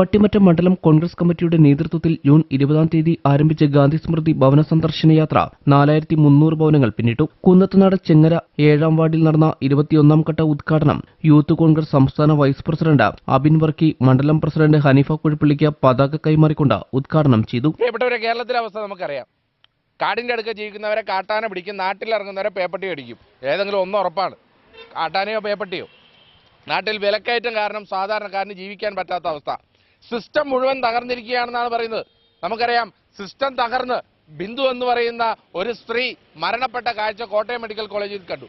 പട്ടിമറ്റം മണ്ഡലം കോൺഗ്രസ് കമ്മിറ്റിയുടെ നേതൃത്വത്തിൽ ജൂൺ ഇരുപതാം തീയതി ആരംഭിച്ച ഗാന്ധി സ്മൃതി ഭവന സന്ദർശന യാത്ര നാലായിരത്തി മുന്നൂറ് ഭവനങ്ങൾ പിന്നിട്ടു. കുന്നത്തുനാട് ചെങ്ങര ഏഴാം വാർഡിൽ നടന്ന ഇരുപത്തിയൊന്നാം ഘട്ട ഉദ്ഘാടനം യൂത്ത് കോൺഗ്രസ് സംസ്ഥാന വൈസ് പ്രസിഡന്റ് അബിൻ വർക്കി മണ്ഡലം പ്രസിഡന്റ് ഹനീഫ കുഴിപ്പള്ളിക്ക് പതാക കൈമാറിക്കൊണ്ട് ഉദ്ഘാടനം ചെയ്തു. കേരളത്തിലെ അവസ്ഥ നമുക്കറിയാം. കാടിന്റെ അടുക്ക ജീവിക്കുന്നവരെ കാട്ടാന പിടിക്കും നാട്ടിലിറങ്ങുന്നവരെ പേപ്പട്ടി അടിക്കും. ഏതെങ്കിലും ഒന്നും ഉറപ്പാണ്. കാട്ടാനയോ പേപ്പട്ടിയോ? നാട്ടിൽ വിലക്കയറ്റം കാരണം സാധാരണക്കാരന് ജീവിക്കാൻ പറ്റാത്ത അവസ്ഥ. സിസ്റ്റം മുഴുവൻ തകർന്നിരിക്കുകയാണെന്നാണ് പറയുന്നത്. നമുക്കറിയാം സിസ്റ്റം തകർന്ന് ബിന്ദു എന്ന് പറയുന്ന ഒരു സ്ത്രീ മരണപ്പെട്ട കാഴ്ച കോട്ടയം മെഡിക്കൽ കോളേജിൽ കണ്ടു.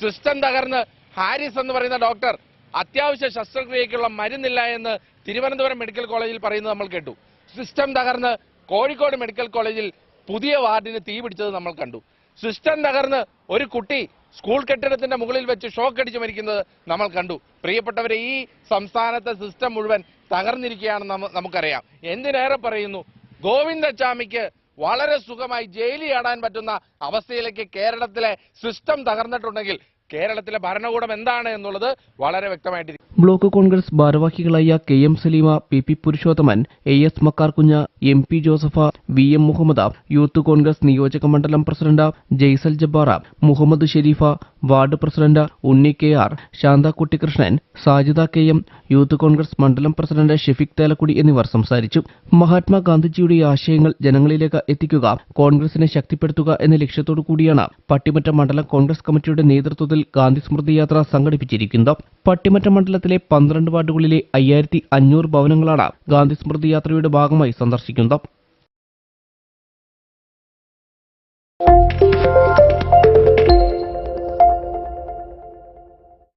സിസ്റ്റം തകർന്ന് ഹാരിസ് എന്ന് പറയുന്ന ഡോക്ടർ അത്യാവശ്യ ശസ്ത്രക്രിയയ്ക്കുള്ള മരുന്നില്ല എന്ന് തിരുവനന്തപുരം മെഡിക്കൽ കോളേജിൽ പറയുന്നത് നമ്മൾ കേട്ടു. സിസ്റ്റം തകർന്ന് കോഴിക്കോട് മെഡിക്കൽ കോളേജിൽ പുതിയ വാർഡിന് തീ പിടിച്ചത് നമ്മൾ കണ്ടു. സിസ്റ്റം തകർന്ന് ഒരു കുട്ടി സ്കൂൾ കെട്ടിടത്തിന്റെ മുകളിൽ വെച്ച് ഷോക്ക് അടിച്ച് മരിക്കുന്നത് നമ്മൾ കണ്ടു. പ്രിയപ്പെട്ടവരെ ഈ സംസ്ഥാനത്തെ സിസ്റ്റം മുഴുവൻ തകർന്നിരിക്കുകയാണെന്ന് നമുക്കറിയാം. എന്തിനേറെ പറയുന്നു? ഗോവിന്ദച്ചാമിക്ക് വളരെ സുഖമായി ജയിലിൽ ആടാൻ പറ്റുന്ന അവസ്ഥയിലേക്ക് കേരളത്തിലെ സിസ്റ്റം തകർന്നിട്ടുണ്ടെങ്കിൽ കേരളത്തിലെ ഭരണകൂടം എന്താണ് എന്നുള്ളത് വളരെ വ്യക്തമായിട്ട് ബ്ലോക്ക് കോൺഗ്രസ് ഭാരവാഹികളായ K M Saleema P P Purushothaman A S Makkarkunju M P Joseph V M Muhammad youth Congress നിയോജക മണ്ഡലം president Jaisal Jabbar Muhammad Sherif ward president Unni K R Shantha Kuttikrishnan Sajida K M youth Congress മണ്ഡലം president Shefik തേലക്കുടി എന്നിവർ സംസാരിച്ചു. മഹാത്മാഗാന്ധിജിയുടെ ആശയങ്ങൾ ജനങ്ങളിലേക്ക് എത്തിക്കുക കോൺഗ്രസിനെ ശക്തിപ്പെടുത്തുക എന്ന ലക്ഷ്യത്തോടു കൂടിയാണ് പട്ടിമറ്റ മണ്ഡലം കോൺഗ്രസ് കമ്മിറ്റിയുടെ നേതൃത്വത്തിൽ ഗാന്ധി സ്മൃതി യാത്ര സംഘടിപ്പിച്ചിരിക്കുന്നത് പട്ടിമറ്റ മണ്ഡലത്തിലെ പന്ത്രണ്ട് വാർഡുകളിലെ അയ്യായിരത്തി അഞ്ഞൂറ് ഭവനങ്ങളാണ് ഗാന്ധി സ്മൃതി യാത്രയുടെ ഭാഗമായി സന്ദർശിക്കുന്നത്.